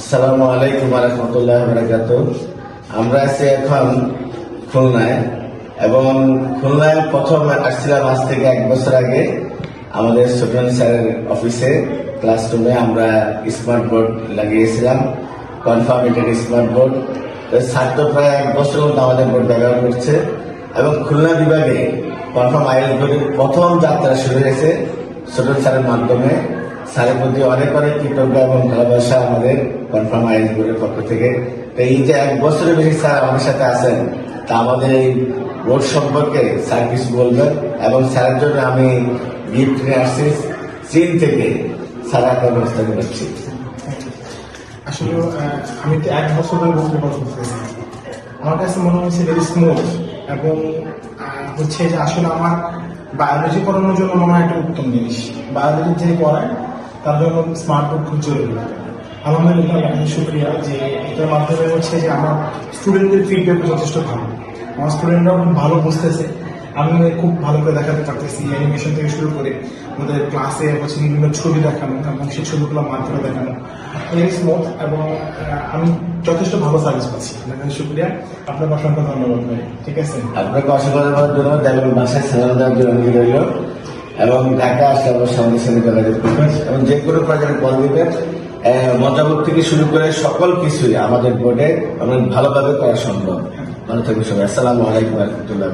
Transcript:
আসসালামু আলাইকুম রহমতুল্লাহ বারাকাত। আমরা আছি এখন খুলনায় এবং খুলনায় প্রথম আসছিলাম আজ থেকে এক বছর আগে আমাদের সুফিয়ান স্যারের অফিসে ক্লাসরুমে আমরা স্মার্ট বোর্ড লাগিয়েছিলাম কনফার্মেটেড স্মার্ট বোর্ড। তো প্রায় এক বছর মতো আমাদের বোর্ড ব্যবহার করছে এবং খুলনা বিভাগে কনফার্ম আইএল বোর্ডের প্রথম যাত্রা শুরু হয়েছে ছোটন স্যারের মাধ্যমে। স্যারের প্রতি অনেক অনেক কৃতজ্ঞ এবং ভালোবাসা আমাদের কনফার্ম আইএল বোর্ডের পক্ষ থেকে। এই যে এক বছরের বেশি স্যার আমাদের সাথে আছেন, তা আমাদের এই বোর্ড সম্পর্কে স্যার কিছু বলবেন? এবং স্যারের জন্য আমি গিফট নিয়ে আসছি, চীন থেকে স্যার আপনার ব্যবস্থা করছি আসলে আমি তো এক বছর ধরে বলতে করতেছি আমার কাছে মনে হচ্ছে ভেরি স্মুথ এবং হচ্ছে যে আসলে আমার বায়োলজি পড়ানোর জন্য মনে হয় একটা উত্তম জিনিস। বায়োলজি যে পড়ায় তার জন্য স্মার্ট বোর্ড খুব জরুরি। আলহামদুলিল্লাহ অনেক শুক্রিয়া যে এটার মাধ্যমে হচ্ছে যে আমার স্টুডেন্টদের ফিডব্যাক যথেষ্ট ভালো। আমার স্টুডেন্টরাও খুব ভালো বুঝতেছে। আমি খুব ভালো করে দেখাতে পারতেছি অ্যানিমেশন থেকে শুরু করে আমাদের ক্লাসে হচ্ছে বিভিন্ন ছবি দেখানো এবং সেই ছবিগুলো মাধ্যমে দেখানো। ভেরি স্মুথ এবং আমি যথেষ্ট ভালো সার্ভিস পাচ্ছি। আপনার কাছে শুক্রিয়া। আপনার অসংখ্য ধন্যবাদ ভাই। ঠিক আছে? আপনাকে অসংখ্য ধন্যবাদ ধন্যবাদ। বাসায়। সালাম দেওয়ার জন্য এবং ঢাকা আসলে আমরা সামনে সামনে যোগাযোগ করবেন এবং যে কোনো প্রয়োজনে কল দিবেন মতামত থেকে শুরু করে সকল কিছুই আমাদের বোর্ডে অনেক ভালোভাবে করা সম্ভব। ভালো থাকবে সবাই। আসসালামু আলাইকুম রহমতুল্লাহ